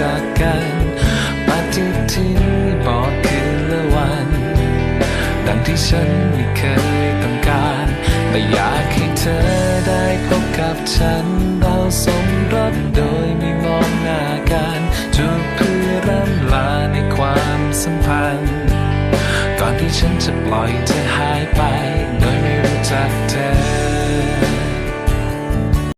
จักกัน ปฏิทินบอกคืนและวัน ดังที่ฉันไม่เคยต้องการ แต่อยากให้เธอได้พบกับฉัน เราสมรสโดยไม่มองหน้ากันจูบเพื่อร่ำลาในความสัมพันธ์ ก่อนที่ฉันจะปล่อยเธอหายไป